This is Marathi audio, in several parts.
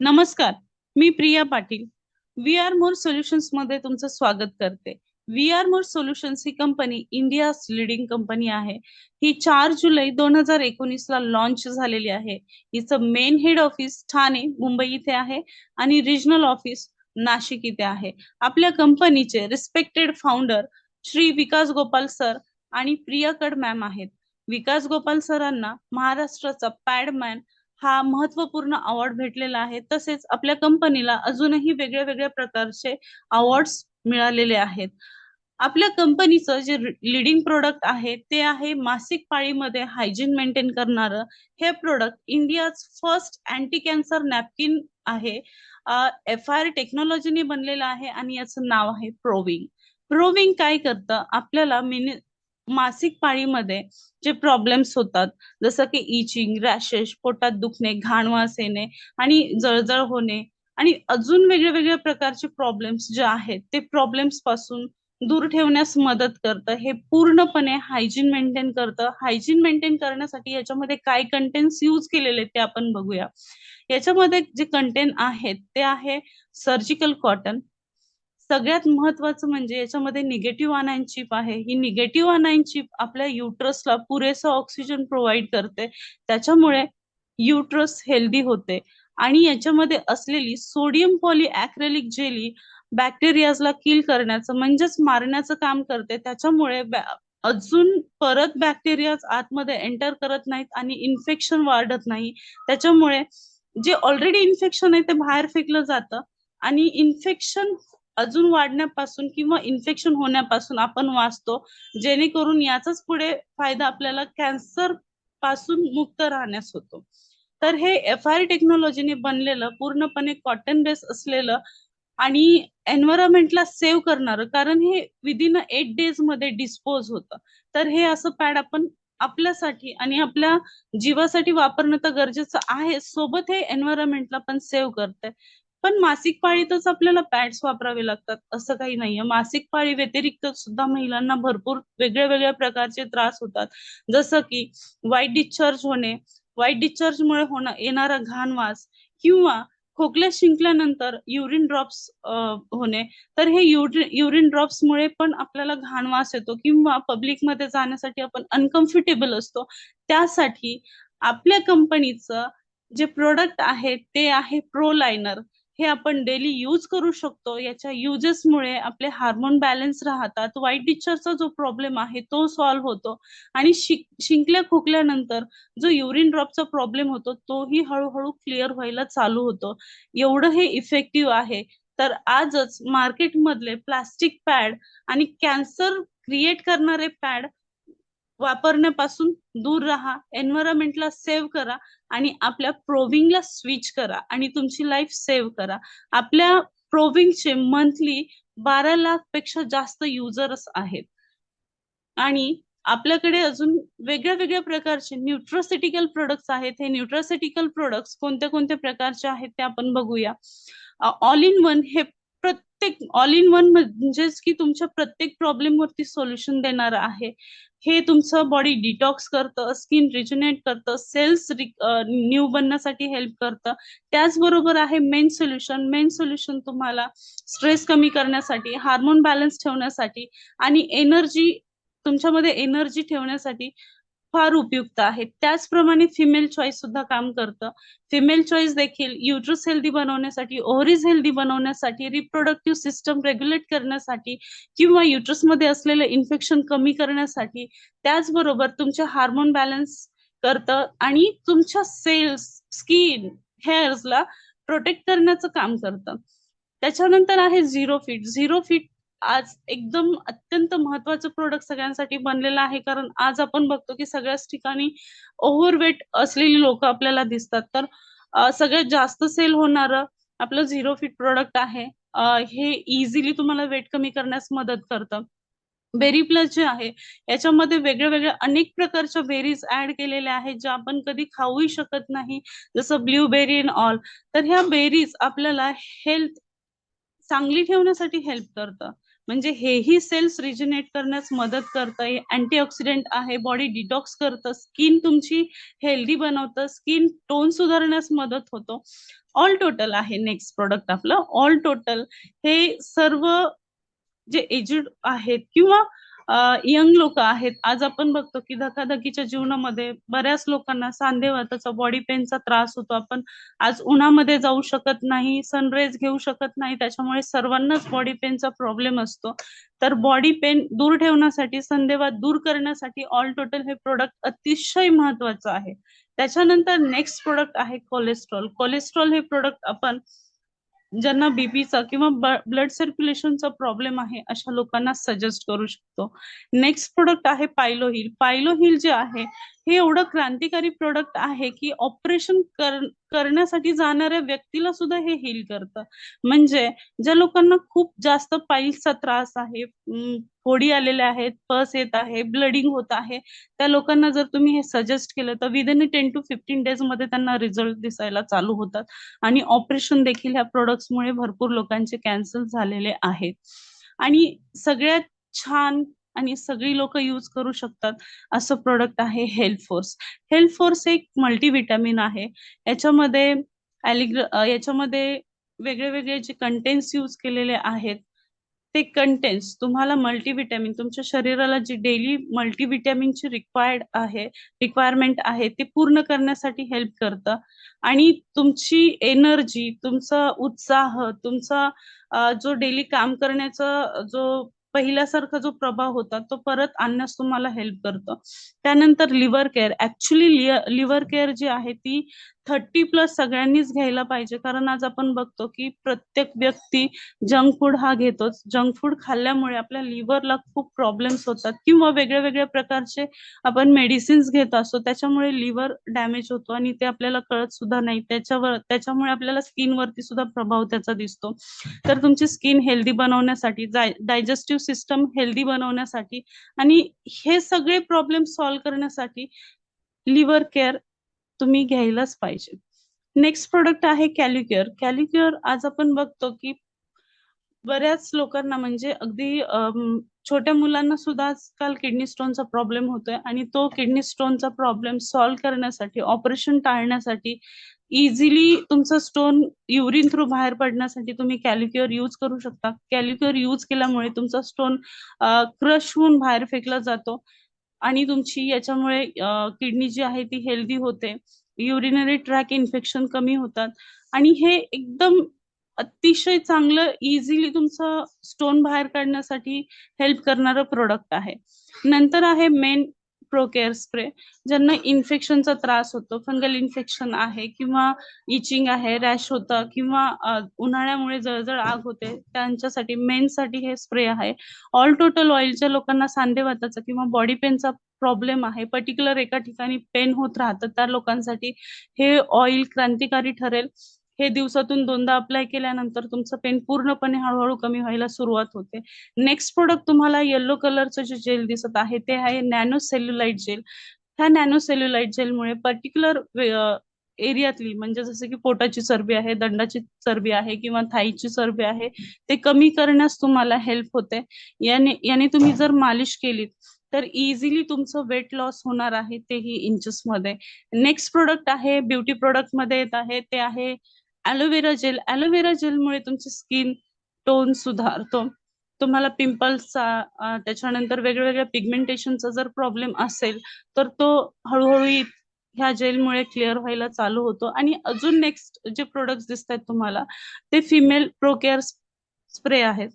नमस्कार मी Priya Patil. V R more सोल्युशन्समध्ये तुमचं स्वागत करते. व्ही आर मोर सोल्युशन्स ही कंपनी इंडिया लिडिंग कंपनी आहे. ही चार जुलै दोन हजार एकोणीस ला लॉन्च झालेली आहे. हिचं main head office Thane Mumbai इथे आहे आणि रिजनल ऑफिस नाशिक इथे आहे. आपल्या कंपनीचे respected founder Shri Vikas Gopal sir आणि प्रियाकड मॅम आहेत. विकास गोपाल सरांना महाराष्ट्राचा पॅडमॅन हा महत्त्वपूर्ण अवॉर्ड भेटलेला आहे. तसेच आपल्या कंपनीला अजूनही वेगळ्या वेगळ्या प्रकारचे अवॉर्ड्स मिळालेले आहेत. आपल्या कंपनीचं जे लिडिंग प्रोडक्ट आहे ते आहे मासिक पाळीमध्ये हायजीन मेंटेन करणारं. हे product India first anti cancer napkin आहे एफ आय टेक्नॉलॉजीने बनलेलं आहे आणि याचं नाव आहे प्रोविंग प्रोविंग काय करतं? आपल्याला मिनि मासिक पाळीमध्ये जे प्रॉब्लेम्स होतात जसं की इचिंग रॅशेस पोटात दुखणे घाण वास येणे आणि जळजळ होणे आणि अजून वेगळ्या वेगळ्या प्रकारचे प्रॉब्लेम्स जे आहेत ते प्रॉब्लेम्सपासून दूर ठेवण्यास मदत करतं. हे पूर्णपणे हायजीन मेंटेन करतं. हायजीन मेंटेन करण्यासाठी याच्यामध्ये काय कंटेंट्स यूज केलेले ते आपण बघूया. याच्यामध्ये जे कंटेंट आहेत ते आहे सर्जिकल कॉटन सगळ्यात महत्वाचं म्हणजे याच्यामध्ये निगेटिव्ह अनायन चिप आहे. ही निगेटिव्ह अनायन चिप आपल्या युट्रसला पुरेसा ऑक्सिजन प्रोव्हाइड करते. त्याच्यामुळे युट्रस हेल्दी होते. आणि याच्यामध्ये असलेली सोडियम पॉली अॅक्रेलिक जेली बॅक्टेरियाजला किल करण्याचं म्हणजेच मारण्याचं काम करते. त्याच्यामुळे अजून परत बॅक्टेरिया आतमध्ये एंटर करत नाहीत आणि इन्फेक्शन वाढत नाही. त्याच्यामुळे जे ऑलरेडी इन्फेक्शन आहे ते बाहेर फेकलं जातं. आणि इन्फेक्शन अजून वाढण्यापासून किंवा इन्फेक्शन होण्यापासून आपण वाचतो जेणेकरून याचाच पुढे फायदा आपल्याला कॅन्सरपासून मुक्त राहण्यास होतो. तर हे एफ आर टेक्नॉलॉजीने बनलेलं पूर्णपणे कॉटन बेस असलेलं आणि एन्व्हायरमेंटला सेव्ह करणार कारण हे विदिन एट डेजमध्ये डिस्पोज होतं. तर हे असं पॅड आपण आपल्यासाठी आणि आपल्या जीवासाठी वापरणं तर गरजेचं आहे सोबत हे एन्व्हायरमेंटला पण सेव्ह करते पण मासिक पाळीतच आपल्याला पॅड्स वापरावे लागतात असं काही नाहीये. मासिक पाळी व्यतिरिक्त सुद्धा महिलांना भरपूर वेगळ्या वेगळ्या प्रकारचे त्रास होतात. जसं की वाईट डिस्चार्ज होणे वाईट डिस्चार्जमुळे होणं येणारा घाण वास किंवा खोकल्या शिंकल्यानंतर युरिन ड्रॉप्स होणे. तर हे युरिन ड्रॉप्समुळे पण आपल्याला घाण वास येतो किंवा पब्लिकमध्ये जाण्यासाठी आपण अनकम्फर्टेबल असतो. त्यासाठी आपल्या कंपनीचं जे प्रोडक्ट आहे ते आहे प्रो लायनर हे आपण डेली यूज करू शकतो. याच्या युजेसमुळे आपले हार्मोन बॅलन्स राहतात. वाईट डिस्चार्जचा जो प्रॉब्लेम आहे तो सॉल्व्ह होतो. आणि शिंकल्या खोकल्यानंतर जो युरिन ड्रॉपचा प्रॉब्लेम होतो तोही हळूहळू क्लिअर व्हायला चालू होतो. एवढं हे इफेक्टिव्ह आहे. तर आजच मार्केटमधले प्लास्टिक पॅड आणि कॅन्सर क्रिएट करणारे पॅड वापरण्यापासून दूर राहा एन्व्हायरमेंटला सेव्ह करा आणि आपल्या प्रोविंगला स्विच करा आणि तुमची लाईफ सेव्ह करा. आपल्या प्रोविंगचे मंथली बारा लाखपेक्षा जास्त युजर्स आहेत. आणि आपल्याकडे अजून वेगळ्या वेगळ्या प्रकारचे न्यूट्रोसिटिकल प्रोडक्ट्स आहेत. हे न्यूट्रोसिटिकल प्रोडक्ट्स कोणत्या कोणत्या प्रकारचे आहेत ते आपण बघूया. ऑल इन वन हे प्रत्येक ऑल इन वन म्हणजेच की तुमच्या प्रत्येक प्रॉब्लेम वरती सोल्युशन देणार आहे. हे तुमचं बॉडी डिटॉक्स करतं स्किन रिजनेट करतं सेल्स न्यू बनण्यासाठी हेल्प करतं. त्याचबरोबर आहे मेन सोल्युशन मेन सोल्युशन तुम्हाला स्ट्रेस कमी करण्यासाठी हार्मोन बॅलन्स ठेवण्यासाठी आणि एनर्जी तुमच्यामध्ये एनर्जी ठेवण्यासाठी फार उपयुक्त आहे. त्याचप्रमाणे फिमेल चॉईस सुद्धा काम करतं. फिमेल चॉईस देखील युट्रस हेल्दी बनवण्यासाठी ओव्हरीज हेल्दी बनवण्यासाठी रिप्रोडक्टिव्ह सिस्टम रेग्युलेट करण्यासाठी किंवा युट्रसमध्ये असलेलं इन्फेक्शन कमी करण्यासाठी त्याचबरोबर तुमचे हार्मोन बॅलन्स करतं आणि तुमच्या सेल्स स्किन हेअर्सला प्रोटेक्ट करण्याचं काम करतं. त्याच्यानंतर आहे झिरो फिट झिरो फिट आज एकदम अत्यंत महत्वाचं प्रोडक्ट सगळ्यांसाठी बनलेलं आहे. कारण आज आपण बघतो की सगळ्याच ठिकाणी ओव्हरवेट असलेली लोक आपल्याला दिसतात. तर सगळ्यात जास्त सेल होणार आपलं झिरो फिट प्रोडक्ट आहे. हे इझिली तुम्हाला वेट कमी करण्यास मदत करतं. बेरी प्लस जे आहे याच्यामध्ये वेगळ्या वेगळ्या अनेक प्रकारच्या बेरीज ऍड केलेल्या आहेत ज्या आपण कधी खाऊही शकत नाही. जसं ब्ल्यूबेरी अँड ऑल तर ह्या बेरीज आपल्याला हेल्थ चांगली ठेवण्यासाठी हेल्प करतं. म्हणजे हेही सेल्स रिजनेट करण्यास मदत करतं. अँटीऑक्सिडेंट आहे बॉडी डिटॉक्स करतं. स्किन तुमची हेल्दी बनवतं. स्किन टोन सुधारण्यास मदत होतो. ऑल टोटल आहे नेक्स्ट प्रोडक्ट आपलं. ऑल टोटल हे सर्व जे एज्ड आहेत किंवा यंग लोक आहेत. आज आपण बघतो की धकाधकीच्या जीवनामध्ये बऱ्याच लोकांना सांधेवाताचा बॉडी पेनचा त्रास होतो. आपण आज उन्हामध्ये जाऊ शकत नाही सनरेज घेऊ शकत नाही त्याच्यामुळे सर्वांनाच बॉडी पेनचा प्रॉब्लेम असतो. तर बॉडी पेन दूर ठेवण्यासाठी संदेवात दूर करण्यासाठी ऑल टोटल हे प्रोडक्ट अतिशय महत्वाचं आहे. त्याच्यानंतर नेक्स्ट प्रोडक्ट आहे कोलेस्ट्रॉल कोलेस्ट्रॉल हे प्रोडक्ट आपण ज्यांना बीपीचा किंवा ब्लड सर्क्युलेशनचा प्रॉब्लेम आहे अशा लोकांना सजेस्ट करू शकतो. नेक्स्ट प्रोडक्ट आहे पायलो हिल पायलो हिल जे आहे हे एवढं क्रांतिकारी प्रोडक्ट आहे की ऑपरेशन करण्यासाठी जाणाऱ्या व्यक्तीला सुद्धा हे हील करतं. म्हणजे ज्या लोकांना खूप जास्त पाईल्सचा त्रास आहे फोडी आलेल्या आहेत पस येत आहे ब्लडिंग होत आहे त्या लोकांना जर तुम्ही हे सजेस्ट केलं तर विदिन टेन टू फिफ्टीन डेजमध्ये त्यांना रिझल्ट दिसायला चालू होतात. आणि ऑपरेशन देखील ह्या प्रोडक्ट्समुळे भरपूर लोकांचे कॅन्सल झालेले आहेत. आणि सगळ्यात छान आणि सगळी लोक यूज करू शकतात. असं प्रोडक्ट आहे हेल्थ फोर्स हेल्थ फोर्स एक मल्टीव्हिटॅमिन आहे. याच्यामध्ये याच्यामध्ये वेगळे वेगळे जे कंटेंट्स यूज केलेले आहेत ते कंटेंट्स तुम्हाला मल्टीव्हिटॅमिन तुमच्या शरीराला जी डेली मल्टीव्हिटॅमिनची रिक्वायर्ड आहे रिक्वायरमेंट आहे ते पूर्ण करण्यासाठी हेल्प करतं. आणि तुमची एनर्जी तुमचा उत्साह तुमचा जो डेली काम करण्याचा जो पहिल्यासारखा जो प्रभाव होता तो परत आणण्यास तुम्हाला हेल्प करतो. त्यानंतर liver care actually liver care जी आहे ती थर्टी प्लस सगळ्यांनीच घ्यायला पाहिजे. कारण आज आपण बघतो की प्रत्येक व्यक्ती जंक फूड हा घेतोच. जंक फूड खाल्ल्यामुळे आपल्या लिव्हरला खूप प्रॉब्लेम्स होतात किंवा वेगळ्या वेगळ्या प्रकारचे आपण मेडिसिन्स घेत असतो. त्याच्यामुळे लिव्हर डॅमेज होतो आणि ते आपल्याला कळत सुद्धा नाही. त्याच्यावर त्याच्यामुळे आपल्याला स्किनवरती सुद्धा प्रभाव त्याचा दिसतो. तर तुमची स्किन हेल्दी बनवण्यासाठी डायजेस्टिव्ह सिस्टम हेल्दी बनवण्यासाठी आणि हे सगळे प्रॉब्लेम सॉल्व्ह करण्यासाठी लिव्हर केअर तुम्ही घ्यायलाच पाहिजे. नेक्स्ट प्रोडक्ट आहे कॅल्युकेअर कॅलिक्युअर आज आपण बघतो की बऱ्याच लोकांना म्हणजे अगदी छोट्या मुलांना सुद्धा आजकाल किडनी स्टोनचा प्रॉब्लेम होतोय आणि तो किडनी स्टोनचा प्रॉब्लेम सॉल्व्ह करण्यासाठी ऑपरेशन टाळण्यासाठी इझिली तुमचा स्टोन युरिन थ्रू बाहेर पडण्यासाठी तुम्ही कॅल्युक्युअर यूज करू शकता. कॅल्युक्युअर यूज केल्यामुळे तुमचा स्टोन क्रश होऊन बाहेर फेकला जातो. आणि तुमची याच्यामुळे किडनी जी आहे ती हेल्दी होते. युरिनरी ट्रॅक इन्फेक्शन कमी होतात. आणि हे एकदम अतिशय चांगलं इझिली तुमचं स्टोन बाहेर काढण्यासाठी हेल्प करणारं प्रोडक्ट आहे. नंतर आहे मेन प्रोकेअर स्प्रे ज्यांना इन्फेक्शनचा त्रास होतो फंगल इन्फेक्शन आहे किंवा इचिंग आहे रॅश होतं किंवा उन्हाळ्यामुळे जळजळ आग होते त्यांच्यासाठी मेनसाठी हे स्प्रे आहे. ऑल टोटल ऑइलच्या लोकांना सांधेवाताचा किंवा बॉडी पेनचा प्रॉब्लेम आहे पर्टिक्युलर एका ठिकाणी पेन होत राहतं त्या लोकांसाठी हे ऑइल क्रांतिकारी ठरेल. हे दिवसातून दोनदा अप्लाय केल्यानंतर तुमचं पेन पूर्णपणे हळूहळू कमी व्हायला सुरुवात होते. नेक्स्ट प्रोडक्ट तुम्हाला येल्लो कलरचं जे जेल दिसत आहे ते आहे नॅनो सेल्युलाइट जेल ह्या नॅनो सेल्युलाइट जेलमुळे पर्टिक्युलर एरियातली म्हणजे जसं की पोटाची चरबी आहे दंडाची चरबी आहे किंवा थाईची चरबी आहे ते कमी करण्यास तुम्हाला हेल्प होते. याने याने तुम्ही जर मालिश केलीत तर इझिली तुमचं वेट लॉस होणार आहे तेही इंचेसमध्ये नेक्स्ट प्रोडक्ट आहे ब्युटी प्रोडक्टमध्ये येत आहे ते आहे ॲलोवेरा जेल ॲलोवेरा जेलमुळे तुमची स्किन टोन सुधारतो. तुम्हाला पिंपल्सचा त्याच्यानंतर वेगवेगळ्या पिगमेंटेशनचा जर प्रॉब्लेम असेल तर तो हळूहळू ह्या जेलमुळे क्लिअर व्हायला चालू होतो. आणि अजून नेक्स्ट जे प्रोडक्ट दिसत आहेत तुम्हाला ते फिमेल प्रोकेअर स्प्रे आहेत.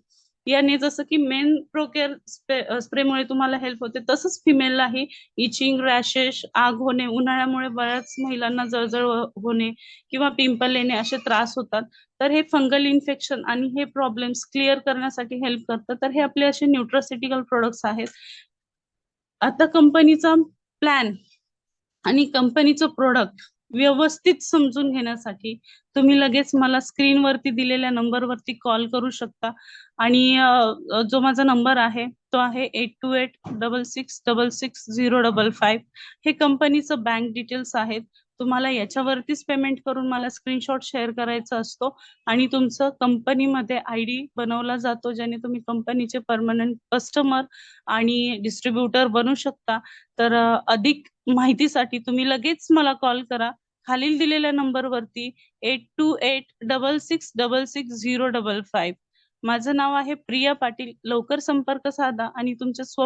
याने जसं की मेन प्रोकेअर स्प्रे स्प्रेमुळे तुम्हाला हेल्प होते तसंच फिमेललाही इचिंग रॅशेस आग होणे उन्हाळ्यामुळे बऱ्याच महिलांना जळजळ हो-, होणे किंवा पिंपल येणे असे त्रास होतात. तर हे फंगल इन्फेक्शन आणि हे प्रॉब्लेम्स क्लिअर करण्यासाठी हेल्प करतात तर हे आपले असे न्यूट्रोसिटिकल प्रोडक्ट्स आहेत. आता कंपनीचा प्लॅन आणि कंपनीचं प्रोडक्ट व्यवस्थित समजून घेण्यासाठी तुम्ही लगेच मला स्क्रीनवरती दिलेल्या नंबरवरती कॉल करू शकता. आणि जो माझा नंबर आहे तो आहे eight two eight double six double six zero double five. हे कंपनीचं बँक डिटेल्स आहेत. तुम्हाला याच्यावरतीच पेमेंट करून मला स्क्रीनशॉट शेअर करायचा असतो आणि तुमचं कंपनीमध्ये आय डी बनवला जातो ज्याने तुम्ही कंपनीचे परमनंट कस्टमर आणि डिस्ट्रीब्युटर बनू शकता. तर अधिक माहितीसाठी तुम्ही लगेच मला कॉल करा. खालील दिलेल्या नंबरवरती eight two eight double six double six zero double five माझं नाव आहे प्रिया पाटील. लवकर संपर्क साधा आणि तुमच्या स्व